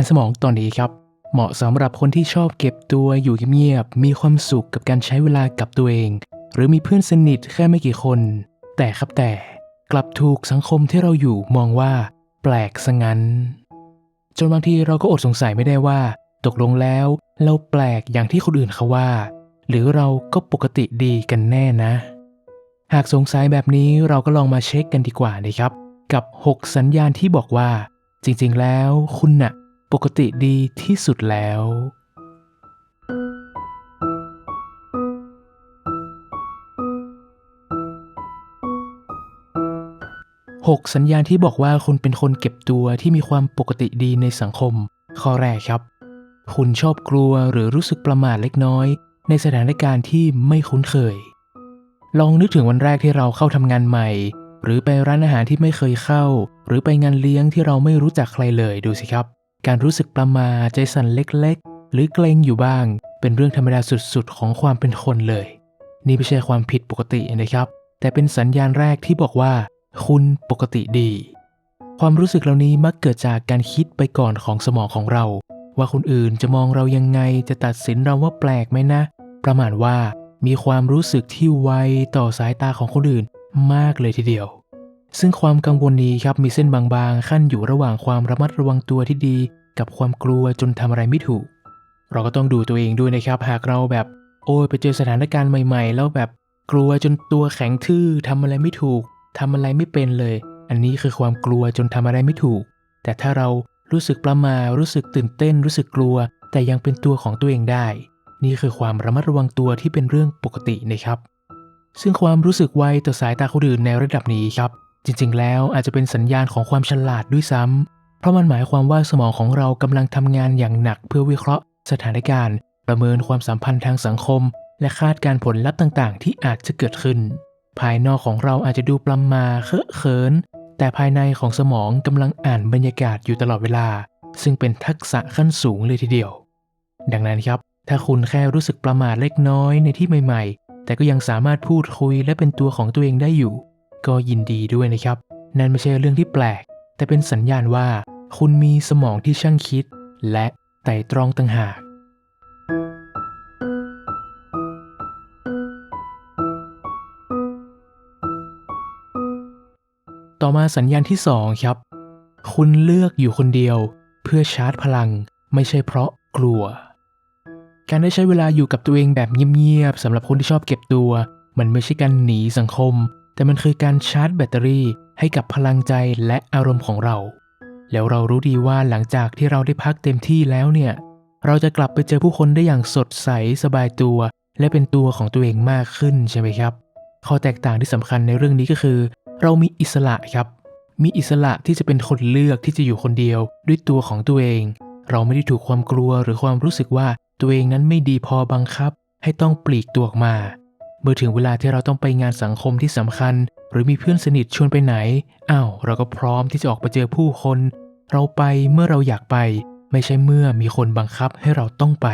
านสมองตอนนี้ครับ เหมาะสำหรับคนที่ชอบเก็บตัวอยู่เงียบๆมีความสุขกับการใช้เวลากับตัวเอง หรือมีเพื่อนสนิทแค่ไม่กี่คน แต่ครับแต่กลับถูกสังคมที่เราอยู่มองว่า แปลกซะงั้น จนบางทีเราก็อดสงสัยไม่ได้ว่า ตกลงแล้วเราแปลกอย่างที่คนอื่นเขาว่า หรือเราก็ปกติดีกันแน่นะ หากสงสัยแบบนี้เราก็ลองมาเช็คกันดีกว่านะครับ กับ 6 สัญญาณที่บอกว่า จริงๆแล้วคุณน่ะ ปกติดีที่สุดแล้ว 6 สัญญาณที่บอกว่าคุณเป็นคนเก็บตัวที่มีความปกติดีในสังคม ข้อแรกครับ คุณชอบกลัวหรือรู้สึกประมาทเล็กน้อย ในสถานการณ์ที่ไม่คุ้นเคย ลองนึกถึงวันแรกที่เราเข้าทำงานใหม่ หรือไปร้านอาหารที่ไม่เคยเข้า หรือไปงานเลี้ยงที่เราไม่รู้จักใครเลยดูสิครับ การรู้สึกประมาใจสั่นเล็กๆ หรือเกรงอยู่บ้าง เป็นเรื่องธรรมดาสุดๆ ของความเป็นคนเลย นี่ไม่ใช่ความผิดปกตินะครับ แต่เป็นสัญญาณแรกที่บอกว่า คุณปกติดี ความรู้สึกเหล่านี้มักเกิดจากการคิดไปก่อนของสมองของเรา ว่าคนอื่นจะมองเรายังไงจะตัดสินเราว่าแปลกไหมนะ ประมาณว่ามีความรู้สึกที่ไวต่อสายตาของคนอื่นมากเลยทีเดียว ซึ่งความกังวลนี้ครับมีเส้นบางๆ ขั้นอยู่ระหว่างความระมัดระวังตัวที่ดี กับความกลัวจนทำอะไรไม่ถูก เราก็ต้องดูตัวเองด้วยนะครับ หากเราแบบโอ้ยไปเจอสถานการณ์ใหม่ ๆ แล้วแบบกลัวจนตัวแข็งทื่อทำอะไรไม่ถูกทำอะไรไม่เป็นเลย อันนี้คือความกลัวจนทำอะไรไม่ถูก แต่ถ้าเรารู้สึกประมารู้สึกตื่นเต้น รู้สึกกลัว แต่ยังเป็นตัวของตัวเองได้ นี่คือความระมัดระวังตัวที่เป็นเรื่องปกตินะครับ ซึ่งความรู้สึกไวต่อสายตาคนอื่นในระดับนี้ครับ จริงๆ แล้วอาจจะเป็นสัญญาณของความฉลาดด้วยซ้ำ เพราะมันหมายความว่าสมองของเรากำลังทำงานอย่างหนักเพื่อวิเคราะห์ สถานการณ์ ประเมินความสัมพันธ์ทางสังคม และคาดการผลลัพธ์ต่างๆ ที่อาจจะเกิดขึ้น ภายนอกของเราอาจจะดูประมาเคอะเขิน แต่ภายในของสมองกำลังอ่านบรรยากาศอยู่ตลอดเวลา ซึ่งเป็นทักษะขั้นสูงเลยทีเดียว ดังนั้นครับ ถ้าคุณแค่รู้สึกประมาทเล็กน้อยในที่ใหม่ ๆ แต่ก็ยังสามารถพูดคุยและเป็นตัวของตัวเองได้อยู่ ก็ยินดีด้วยนะครับ นั่นไม่ใช่เรื่องที่แปลก แต่เป็นสัญญาณว่า คุณมีสมองที่ช่างคิด และไต่ตรองต่างหากต่อมาสัญญาณที่ 2 ครับ คุณเลือกอยู่คนเดียว เพื่อชาร์จพลัง ไม่ใช่เพราะกลัว การได้ใช้เวลาอยู่กับตัวเองแบบเงียบๆสำหรับคนที่ชอบเก็บตัว มันไม่ใช่การหนีสังคม แต่มันคือการชาร์จแบตเตอรี่ให้กับพลังใจและอารมณ์ของเรา แล้วเรารู้ดีว่าหลังจากที่เราได้พักเต็มที่แล้วเนี่ย เราจะกลับไปเจอผู้คนได้อย่างสดใสสบายตัว และเป็นตัวของตัวเองมากขึ้นใช่ไหมครับ ข้อแตกต่างที่สำคัญในเรื่องนี้ก็คือ เรามีอิสระครับ มีอิสระที่จะเป็นคนเลือกที่จะอยู่คนเดียว ด้วยตัวของตัวเอง เราไม่ได้ถูกความกลัวหรือความรู้สึกว่าตัวเองนั้นไม่ดีพอบังคับ ให้ต้องปลีกตัวออกมา เมื่อถึงเวลาที่เราต้องไปงานสังคมที่สำคัญ หรือมีเพื่อนสนิทชวนไปไหนอ้าวเราก็พร้อมที่จะออกไปเจอผู้คน เราไปเมื่อเราอยากไป ไม่ใช่เมื่อมีคนบังคับให้เราต้องไป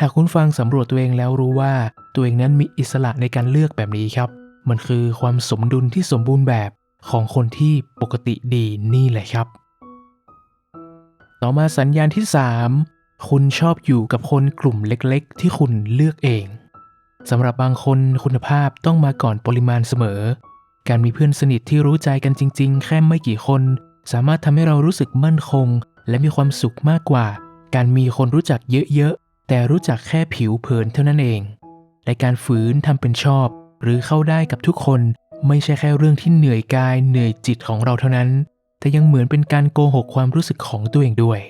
หากคุณฟังสำรวจตัวเองแล้วรู้ว่า ตัวเองนั้นมีอิสระในการเลือกแบบนี้ครับ มันคือความสมดุลที่สมบูรณ์แบบของคนที่ปกติดีนี่แหละครับ ต่อมาสัญญาณที่ 3 คุณชอบอยู่กับคนกลุ่มเล็กๆ ที่คุณเลือกเอง สำหรับบางคนคุณภาพต้องมาก่อนปริมาณเสมอ การมีเพื่อนสนิทที่รู้ใจกันจริง ๆ แค่ไม่กี่คน สามารถทำให้เรารู้สึกมั่นคง และมีความสุขมากกว่า การมีคนรู้จักเยอะๆ แต่รู้จักแค่ผิวเผินเท่านั้นเองและการฝืนทำเป็นชอบ หรือเข้าได้กับทุกคนไม่ใช่แค่เรื่องที่เหนื่อยกายเหนื่อยจิตของเราเท่านั้น แต่ยังเหมือนเป็นการโกหกความรู้สึกของตัวเองด้วย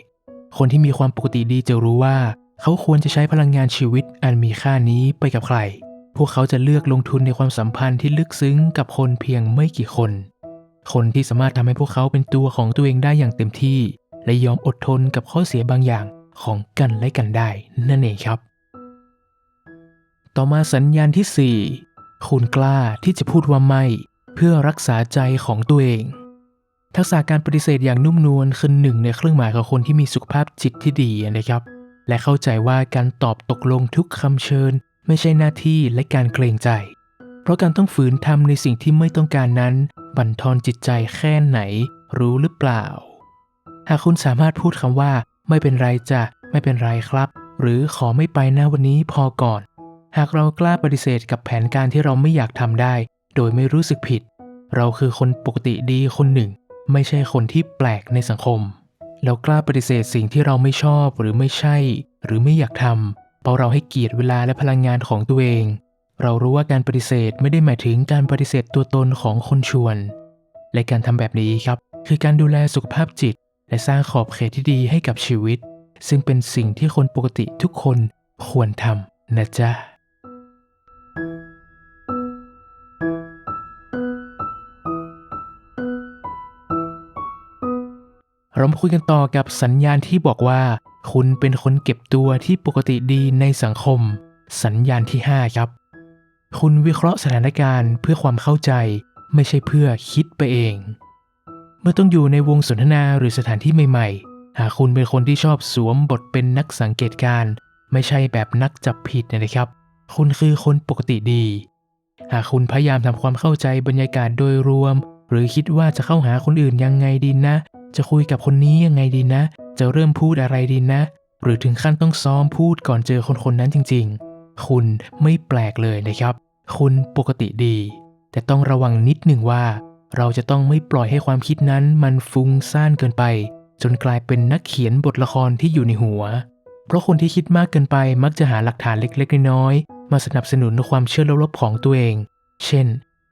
คนที่มีความปกติดีจะรู้ว่าเขาควรจะใช้พลังงานชีวิตอันมีค่านี้ไปกับใคร พวกเขาจะเลือกลงทุนในความสัมพันธ์ที่ลึกซึ้งกับคนเพียงไม่กี่คน คนที่สามารถทำให้พวกเขาเป็นตัวของตัวเองได้อย่างเต็มที่ และยอมอดทนกับข้อเสียบางอย่างของกันและกันได้นั่นเองครับ ต่อมาสัญญาณที่ 4 คุณกล้าที่จะพูดว่าไม่ เพื่อรักษาใจของตัวเอง ทักษะการปฏิเสธอย่างนุ่มนวลคือหนึ่งในเครื่องหมายของคนที่มีสุขภาพจิตที่ดีนะครับ และเข้าใจว่าการตอบตกลงทุกคำเชิญ ไม่ใช่หน้าที่และการเกรงใจ เพราะการต้องฝืนทำในสิ่งที่ไม่ต้องการนั้น บั่นทอนจิตใจแค่ไหน รู้หรือเปล่า หากคุณสามารถพูดคำว่า ไม่เป็นไรจ้ะไม่เป็นไรครับ หรือขอไม่ไปนะวันนี้พอก่อน หากเรากล้าปฏิเสธกับแผนการที่เราไม่อยากทำได้ โดยไม่รู้สึกผิด เราคือคนปกติดีคนหนึ่ง ไม่ใช่คนที่แปลกในสังคม เรากล้าปฏิเสธสิ่งที่เราไม่ชอบหรือไม่ใช่ หรือไม่อยากทำเพราะเราให้เกียรติเวลาและพลังงานของตัวเอง เรารู้ว่าการปฏิเสธไม่ได้หมายถึงการปฏิเสธตัวตนของคนชวน และการทำแบบนี้ครับ คือการดูแลสุขภาพจิต และสร้างขอบเขตที่ดีให้กับชีวิต ซึ่งเป็นสิ่งที่คนปกติทุกคนควรทำนะจ๊ะ เรามาคุยกันต่อกับสัญญาณที่บอกว่า คุณเป็นคนเก็บตัวที่ปกติดีในสังคม สัญญาณที่ 5 ครับ คุณวิเคราะห์สถานการณ์เพื่อความเข้าใจ ไม่ใช่เพื่อคิดไปเอง เมื่อต้องอยู่ในวงสนทนาหรือสถานที่ใหม่ ๆ หากคุณเป็นคนที่ชอบสวมบทเป็นนักสังเกตการ ไม่ใช่แบบนักจับผิดนะครับ คุณคือคนปกติดี หากคุณพยายามทำความเข้าใจบรรยากาศโดยรวม หรือคิดว่าจะเข้าหาคนอื่นยังไงดีนะ จะคุยกับคนนี้ยังไงดีนะ จะเริ่มพูดอะไรดีนะ หรือถึงขั้นต้องซ้อมพูดก่อนเจอคนคนนั้นจริง ๆ คุณไม่แปลกเลยนะครับ คุณปกติดี แต่ต้องระวังนิดหนึ่งว่า เราจะต้องไม่ปล่อยให้ความคิดนั้นมันฟุ้งซ่านเกินไป จนกลายเป็นนักเขียนบทละครที่อยู่ในหัว เพราะคนที่คิดมากเกินไปมักจะหาหลักฐานเล็กๆน้อยๆมาสนับสนุนความเชื่อลบๆของตัวเอง เช่น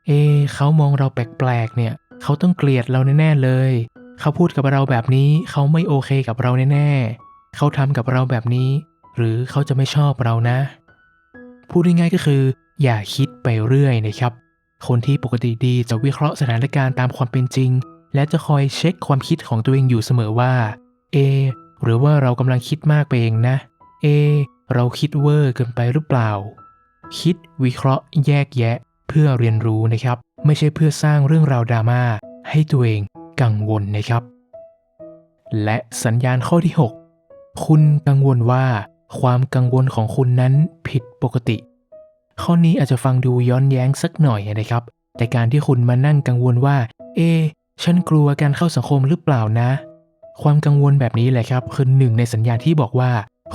เอเขามองเราแปลกๆเนี่ยเขาต้องเกลียดเราแน่ๆเลย เขาพูดกับเราแบบนี้ เขาไม่โอเคกับเราแน่ๆ เขาทำกับเราแบบนี้ หรือเขาจะไม่ชอบเรานะ พูดง่ายๆก็คือ อย่าคิดไปเรื่อยนะครับ คนที่ปกติดีจะวิเคราะห์สถานการณ์ตามความเป็นจริง และจะคอยเช็คความคิดของตัวเองอยู่เสมอว่า เอ หรือว่าเรากำลังคิดมากไปเองนะ เอ เราคิดเวอร์เกินไปหรือเปล่า คิดวิเคราะห์แยกแยะ เพื่อเรียนรู้นะครับ ไม่ใช่เพื่อสร้างเรื่องราวดราม่าให้ตัวเอง กังวลนะครับ และสัญญาณข้อที่ 6 คุณกังวลว่าความกังวลของคุณนั้นผิดปกติ ข้อนี้อาจจะฟังดูย้อนแย้งสักหน่อยนะครับ แต่การที่คุณมานั่งกังวลว่า เอ ฉันกลัวการเข้าสังคมหรือเปล่านะ ความกังวลแบบนี้แหละครับคือหนึ่งในสัญญาณที่บอกว่า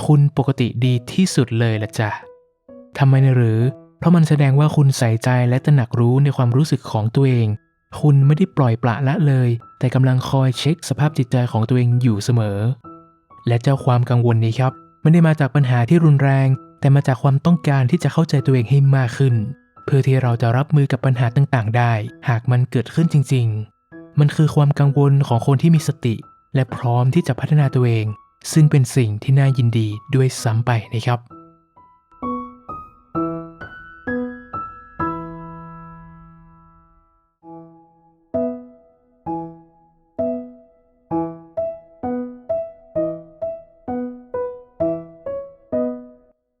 คุณปกติดีที่สุดเลยละจ้ะทำไมนะหรือ เพราะมันแสดงว่าคุณใส่ใจและตระหนักรู้ในความรู้สึกของตัวเอง คุณไม่ได้ปล่อยปละละเลย แต่กำลังคอยเช็คสภาพจิตใจของตัวเองอยู่เสมอ และเจ้าความกังวลนี้ครับไม่ได้มาจากปัญหาที่รุนแรง แต่มาจากความต้องการที่จะเข้าใจตัวเองให้มากขึ้น เพื่อที่เราจะรับมือกับปัญหาต่างๆ ได้ หากมันเกิดขึ้นจริง ๆ มันคือความกังวลของคนที่มีสติ และพร้อมที่จะพัฒนาตัวเอง ซึ่งเป็นสิ่งที่น่ายินดีด้วยซ้ำไปนะครับ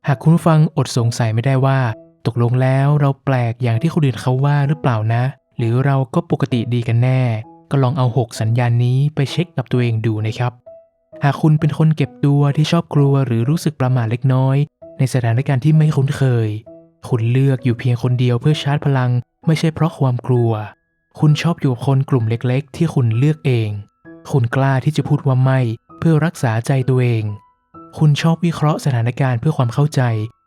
หากคุณฟังอดสงสัยไม่ได้ว่า ตกลงแล้วเราแปลกอย่างที่คนอื่นเขาว่าหรือเปล่านะ หรือเราก็ปกติดีกันแน่ ก็ลองเอา 6 สัญญาณนี้ไปเช็คกับตัวเองดูนะครับ หากคุณเป็นคนเก็บตัวที่ชอบกลัวหรือรู้สึกประหม่าเล็กน้อย ในสถานการณ์ที่ไม่คุ้นเคย คุณเลือกอยู่เพียงคนเดียวเพื่อชาร์จพลัง ไม่ใช่เพราะความกลัว คุณชอบอยู่กับคนกลุ่มเล็ก ๆ ที่คุณเลือกเอง คุณกล้าที่จะพูดว่าไม่ เพื่อรักษาใจตัวเอง คุณชอบวิเคราะห์สถานการณ์เพื่อความเข้าใจ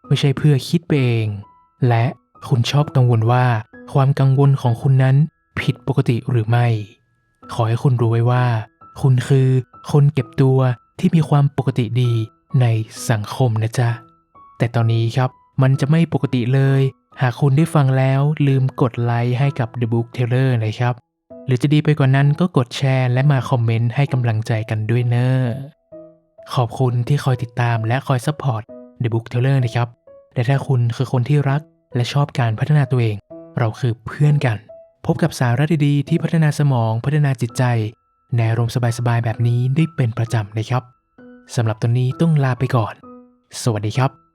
ไม่ใช่เพื่อคิดไปเอง และคุณชอบกังวลว่า ความกังวลของคุณนั้นผิดปกติหรือไม่ ขอให้คุณรู้ไว้ว่า คุณคือคนเก็บตัวที่มีความปกติดีในสังคมนะจ๊ะ แต่ตอนนี้ครับมันจะไม่ปกติเลย หากคุณได้ฟังแล้วลืมกดไลค์ให้กับ The Book Teller นะครับ หรือจะดีไปกว่านั้นก็กดแชร์และมาคอมเมนต์ให้กำลังใจกันด้วยเนอะ ขอบคุณที่คอยติดตามและคอยซัพพอร์ต The Book Teller นะครับ และถ้าคุณคือคนที่รักและชอบการพัฒนาตัวเอง เราคือเพื่อนกัน พบกับสาระดีๆ ที่พัฒนาสมองพัฒนาจิตใจ ในอารมณ์สบายๆ แบบนี้ได้เป็นประจำนะครับสำหรับตอนนี้ต้องลาไปก่อน สวัสดีครับ